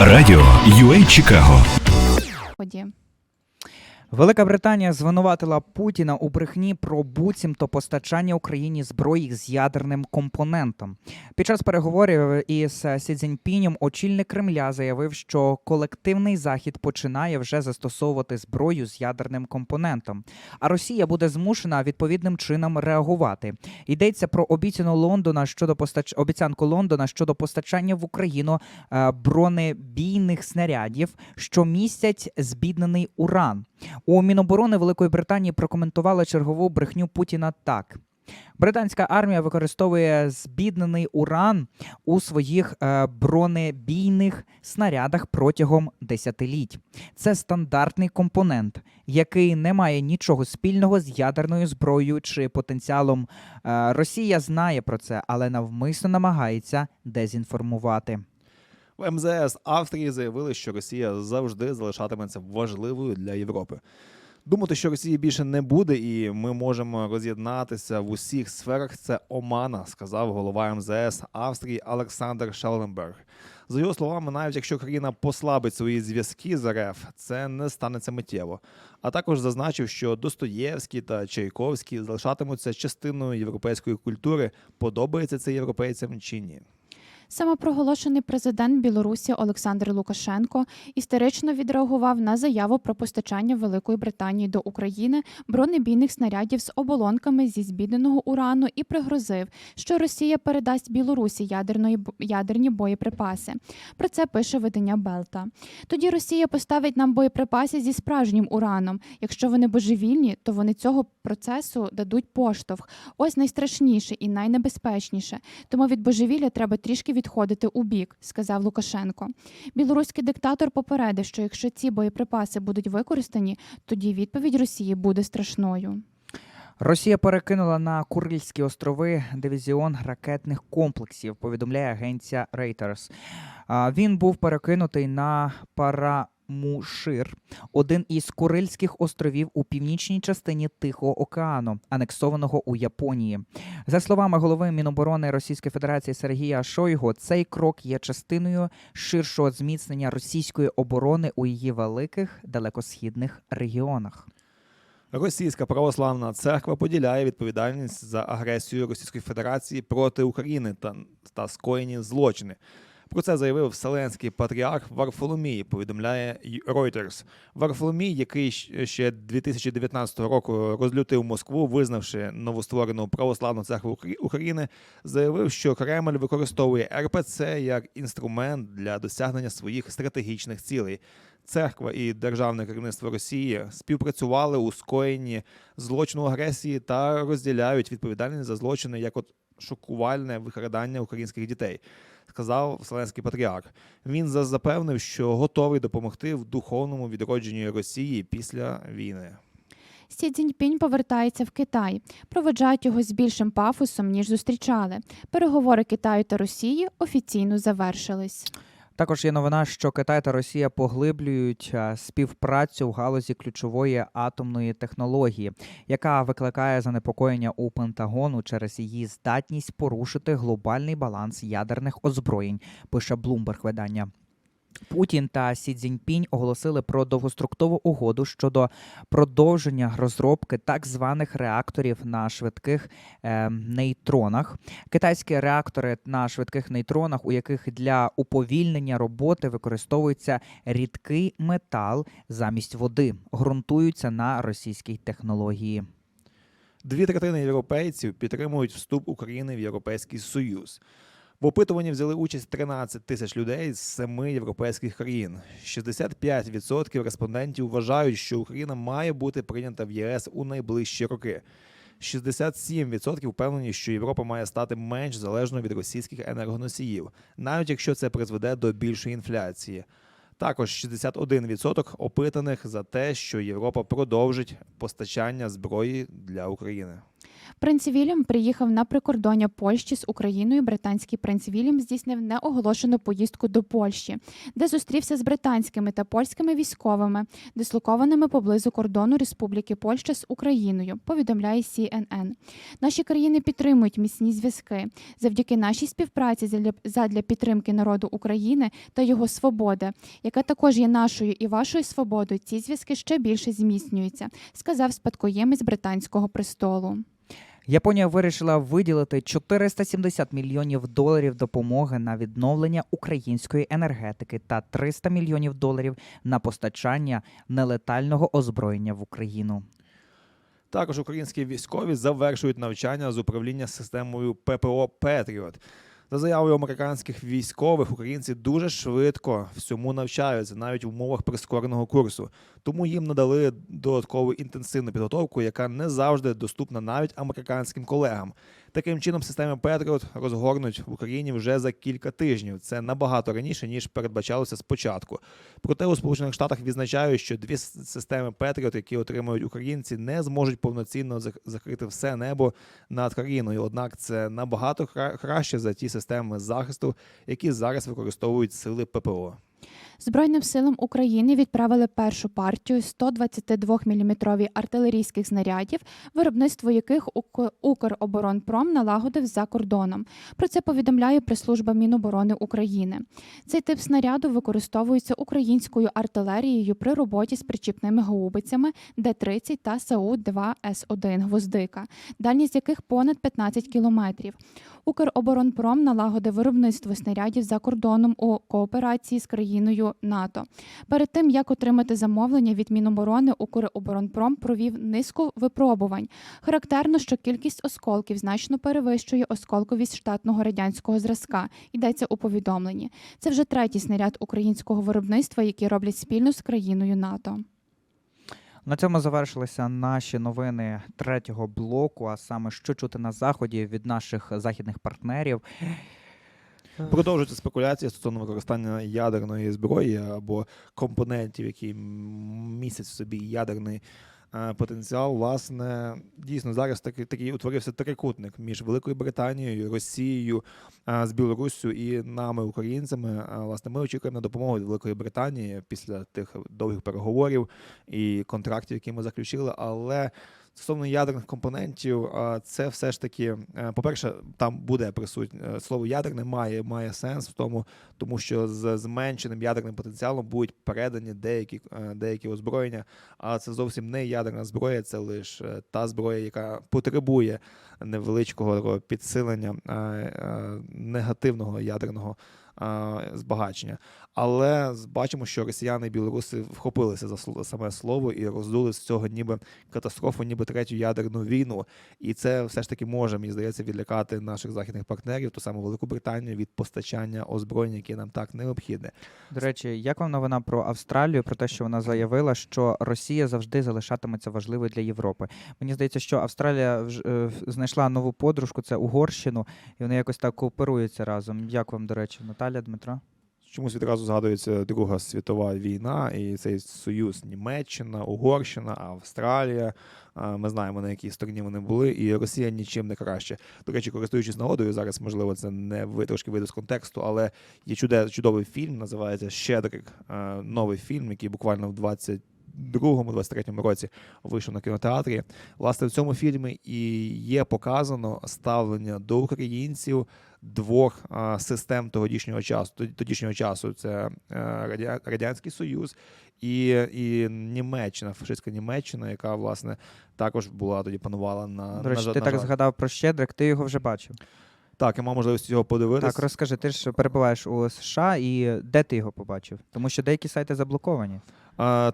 Радіо UA Чикаго. Велика Британія звинуватила Путіна у брехні про буцімто постачання Україні зброї з ядерним компонентом. Під час переговорів із Сі Цзіньпінем очільник Кремля заявив, що колективний захід починає вже застосовувати зброю з ядерним компонентом, а Росія буде змушена відповідним чином реагувати. Йдеться про обіцяну Лондона щодо постач... обіцянку Лондона щодо постачання в Україну е, бронебійних снарядів, що містять збіднений уран. У Міноборони Великої Британії прокоментували чергову брехню Путіна так. Британська армія використовує збіднений уран у своїх е, бронебійних снарядах протягом десятиліть. Це стандартний компонент, який не має нічого спільного з ядерною зброєю чи потенціалом. Е, Росія знає про це, але навмисно намагається дезінформувати. В МЗС Австрії заявили, що Росія завжди залишатиметься важливою для Європи. Думати, що Росії більше не буде, і ми можемо роз'єднатися в усіх сферах. Це омана, сказав голова МЗС Австрії Олександр Шелленберг. За його словами, навіть якщо країна послабить свої зв'язки з РФ, це не станеться миттєво. А також зазначив, що Достоєвський та Чайковський залишатимуться частиною європейської культури. Подобається це європейцям чи ні? Самопроголошений президент Білорусі Олександр Лукашенко істерично відреагував на заяву про постачання Великої Британії до України бронебійних снарядів з оболонками зі збідненого урану і пригрозив, що Росія передасть Білорусі ядерної ядерні боєприпаси. Про це пише видання Белта. Тоді Росія поставить нам боєприпаси зі справжнім ураном. Якщо вони божевільні, то вони цього процесу дадуть поштовх. Ось найстрашніше і найнебезпечніше. Тому від божевілля треба трішки відходити у бік, сказав Лукашенко. Білоруський диктатор попередив, що якщо ці боєприпаси будуть використані, тоді відповідь Росії буде страшною. Росія перекинула на Курильські острови дивізіон ракетних комплексів, повідомляє агенція Reuters. Він був перекинутий на Парамушир, один із Курильських островів у північній частині Тихого океану, анексованого у Японії. За словами голови Міноборони Російської Федерації Сергія Шойгу, цей крок є частиною ширшого зміцнення російської оборони у її великих далекосхідних регіонах. Російська православна церква поділяє відповідальність за агресію Російської Федерації проти України та, та скоєні злочини. Про це заявив Вселенський патріарх Варфоломій, повідомляє Reuters. Варфоломій, який ще 2019 року розлютив Москву, визнавши новостворену православну церкву Укра- України, заявив, що Кремль використовує РПЦ як інструмент для досягнення своїх стратегічних цілей. Церква і державне керівництво Росії співпрацювали у скоєнні злочину агресії та розділяють відповідальність за злочини як от шокувальне викрадання українських дітей, сказав Вселенський патріарх. Він запевнив, що готовий допомогти в духовному відродженні Росії після війни. Сі Цзіньпінь повертається в Китай. Проведжають його з більшим пафосом, ніж зустрічали. Переговори Китаю та Росії офіційно завершились. Також є новина, що Китай та Росія поглиблюють е, співпрацю в галузі ключової атомної технології, яка викликає занепокоєння у Пентагону через її здатність порушити глобальний баланс ядерних озброєнь. Пише Блумберг видання. Путін та Сі Цзіньпінь оголосили про довгострокову угоду щодо продовження розробки так званих реакторів на швидких е, нейтронах. Китайські реактори на швидких нейтронах, у яких для уповільнення роботи використовується рідкий метал замість води, ґрунтуються на російській технології. Дві третини європейців підтримують вступ України в Європейський Союз. В опитуванні взяли участь 13 тисяч людей з семи європейських країн. 65% респондентів вважають, що Україна має бути прийнята в ЄС у найближчі роки. 67% впевнені, що Європа має стати менш залежною від російських енергоносіїв, навіть якщо це призведе до більшої інфляції. Також 61% опитаних за те, що Європа продовжить постачання зброї для України. Принц Вільям приїхав на прикордоння Польщі з Україною. Британський принц Вільям здійснив неоголошену поїздку до Польщі, де зустрівся з британськими та польськими військовими, дислокованими поблизу кордону Республіки Польща з Україною. Повідомляє CNN. Наші країни підтримують міцні зв'язки завдяки нашій співпраці задля- підтримки народу України та його свободи, яка також є нашою і вашою свободою. Ці зв'язки ще більше зміцнюються, сказав спадкоємець британського престолу. Японія вирішила виділити 470 мільйонів доларів допомоги на відновлення української енергетики та 300 мільйонів доларів на постачання нелетального озброєння в Україну. Також українські військові завершують навчання з управління системою ППО Петріот. За заявою американських військових, українці дуже швидко всьому навчаються, навіть в умовах прискореного курсу. Тому їм надали додаткову інтенсивну підготовку, яка не завжди доступна навіть американським колегам. Таким чином, системи Петріот розгорнуть в Україні вже за кілька тижнів. Це набагато раніше ніж передбачалося спочатку. Проте у Сполучених Штатах відзначають, що дві системи Петріот, які отримують українці, не зможуть повноцінно закрити все небо над країною. Однак це набагато кра- краще за ті системи захисту, які зараз використовують сили ППО. Збройним силам України відправили першу партію 122-мм артилерійських знарядів, виробництво яких Ук- Укроборонпром налагодив за кордоном. Про це повідомляє прес-служба Міноборони України. Цей тип снаряду використовується українською артилерією при роботі з причіпними гаубицями Д-30 та САУ-2С1 «Гвоздика», дальність яких понад 15 кілометрів. Укроборонпром налагодив виробництво снарядів за кордоном у кооперації з країною НАТО. Перед тим як отримати замовлення від Міноборони, Укроборонпром провів низку випробувань. Характерно, що кількість осколків значно перевищує осколковість штатного радянського зразка. Йдеться у повідомленні. Це вже третій снаряд українського виробництва, який роблять спільно з країною НАТО. На цьому завершилися наші новини третього блоку, а саме що чути на заході від наших західних партнерів. Продовжуються спекуляції стосовно використання ядерної зброї або компонентів, які містять в собі ядерний е, потенціал. Власне, дійсно зараз такий, такий утворився трикутник між Великою Британією, Росією, е, з Білоруссю і нами, українцями. Е, Власне, ми очікуємо на допомогу від Великої Британії після тих довгих переговорів і контрактів, які ми заключили. Але Стосовно ядерних компонентів, це все ж таки, е, по-перше, там буде присутнє слово ядерне має, має сенс в тому, тому що з зменшеним ядерним потенціалом будуть передані деякі, е, деякі озброєння. А це зовсім не ядерна зброя, це лише та зброя, яка потребує невеличкого підсилення е, е, негативного ядерного е, збагачення. Але бачимо, що росіяни і білоруси вхопилися за саме слово і роздули з цього ніби катастрофу, ніби третю ядерну війну. І це все ж таки може, мені здається, відлякати наших західних партнерів, ту саму Велику Британію, від постачання озброєння, яке нам так необхідне. До речі, як вам новина про Австралію, про те, що вона заявила, що Росія завжди залишатиметься важливою для Європи? Мені здається, що Австралія е, знайшла нову подружку, це Угорщину, і вони якось так кооперуються разом. Як вам, до речі, Наталя, Дмитро? Чомусь відразу згадується Друга світова війна і цей союз Німеччина, Угорщина, Австралія. Ми знаємо на якій стороні вони були, і Росія нічим не краще. До речі, користуючись нагодою, зараз можливо це не ви трошки вийде з контексту, але є чудовий фільм, називається Щедрик. Новий фільм, який буквально в 22-му, 23-му році вийшов на кінотеатрі. Власне, в цьому фільмі і є показано ставлення до українців двох систем тодішнього часу. Тодішнього часу це е, Радянський Союз і, і Німеччина, фашистська Німеччина, яка власне також була тоді панувала на До речі, на, ти на так жаль. згадав про Щедрик, ти його вже бачив. Так, я мав можливість його подивитися. Так, розкажи, ти ж перебуваєш у США, і де ти його побачив? Тому що деякі сайти заблоковані.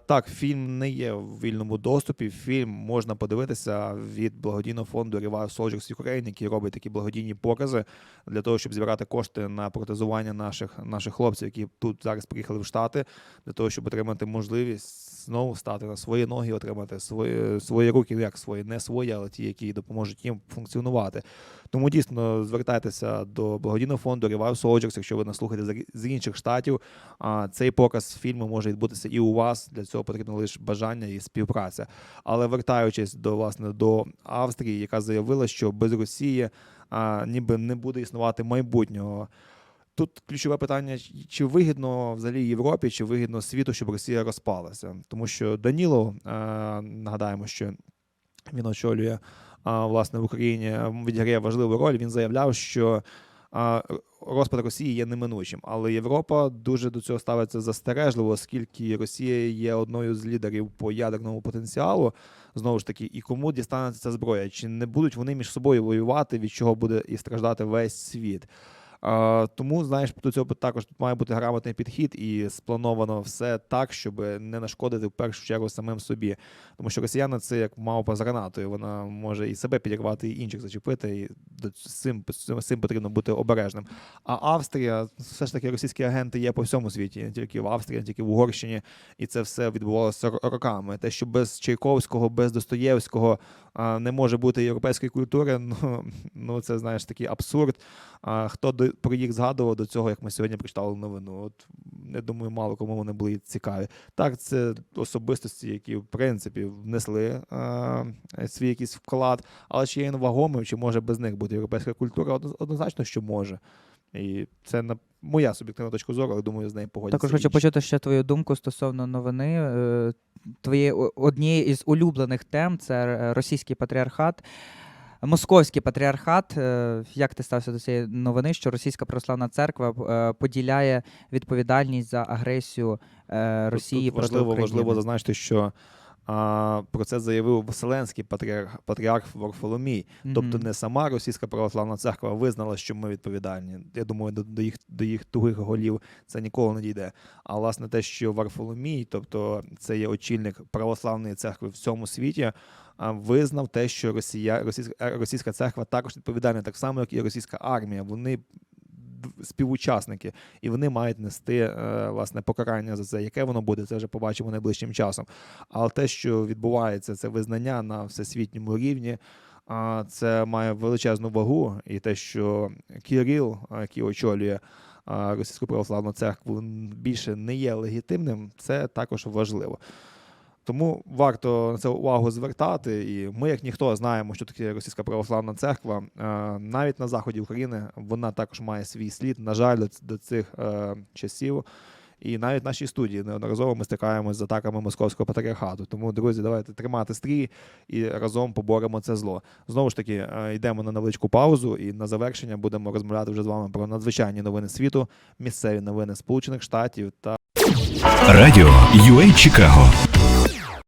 Так, фільм не є в вільному доступі. Фільм можна подивитися від благодійного фонду Revive Soldiers Ukraine, який робить такі благодійні покази для того, щоб збирати кошти на протезування наших, наших хлопців, які тут зараз приїхали в Штати, для того, щоб отримати можливість знову стати на свої ноги, отримати свої, свої руки, як свої, не свої, але ті, які допоможуть їм функціонувати. Тому дійсно звертайтеся до благодійного фонду Revive Soldiers, якщо ви нас слухаєте з інших штатів. А цей показ фільму може відбутися і у вас. Для цього потрібно лише бажання і співпраця. Але вертаючись до власне до Австрії, яка заявила, що без Росії а, ніби не буде існувати майбутнього. Тут ключове питання: чи вигідно взагалі Європі, чи вигідно світу, щоб Росія розпалася? Тому що Данілов, е, нагадаємо, що він очолює власне в Україні відіграє важливу роль. Він заявляв, що розпад Росії є неминучим, але Європа дуже до цього ставиться застережливо, оскільки Росія є одною з лідерів по ядерному потенціалу. Знову ж таки, і кому дістанеться ця зброя? Чи не будуть вони між собою воювати, від чого буде і страждати весь світ? Тому, знаєш, до цього також тут має бути грамотний підхід і сплановано все так, щоб не нашкодити в першу чергу самим собі. Тому що росіяни це як мавпа з гранатою. Вона може і себе підірвати, і інших зачепити. І з цим, цим потрібно бути обережним. А Австрія, все ж таки, російські агенти є по всьому світі, не тільки в Австрії, не тільки в Угорщині, і це все відбувалося роками. Те, що без Чайковського, без Достоєвського не може бути європейської культури, ну, ну це знаєш такий абсурд. А хто про їх згадував до цього, як ми сьогодні прочитали новину? От я думаю, мало кому вони були цікаві. Так, це особистості, які в принципі внесли а, свій якийсь вклад, але чи є він чи може без них бути європейська культура? Одно- Однозначно, що може. І це на моя суб'єктивна точка зору, але думаю, з нею погодяться. Також хочу почути ще твою думку стосовно новини. е, Твоєї однієї із улюблених тем це е, російський патріархат. Московський патріархат. Е, Як ти стався до цієї новини, що Російська православна церква е, поділяє відповідальність за агресію е, Росії тут проти важливо, України? важливо зазначити, що а, про це заявив Вселенський патріарх, патріарх Варфоломій. Тобто не сама Російська православна церква визнала, що ми відповідальні. Я думаю, до, до їх до їх тугих голів це ніколи не дійде. А власне те, що Варфоломій, тобто це є очільник православної церкви в всьому світі, визнав те, що Росія, російська, е, російська церква також відповідальна, так само, як і російська армія. Вони співучасники, і вони мають нести е, власне покарання за це. Яке воно буде, це вже побачимо найближчим часом. Але те, що відбувається, це визнання на всесвітньому рівні. А це має величезну вагу, і те, що Кирил, який очолює Російську православну церкву, більше не є легітимним, це також важливо. Тому варто на це увагу звертати. І ми, як ніхто, знаємо, що таке Російська православна церква. Е, Навіть на заході України вона також має свій слід. На жаль, до, цих е, часів. І навіть в нашій студії неодноразово ми стикаємося з атаками московського патріархату. Тому, друзі, давайте тримати стрій і разом поборемо це зло. Знову ж таки, е, йдемо на невеличку паузу, і на завершення будемо розмовляти вже з вами про надзвичайні новини світу, місцеві новини Сполучених Штатів та Радіо UA Чикаго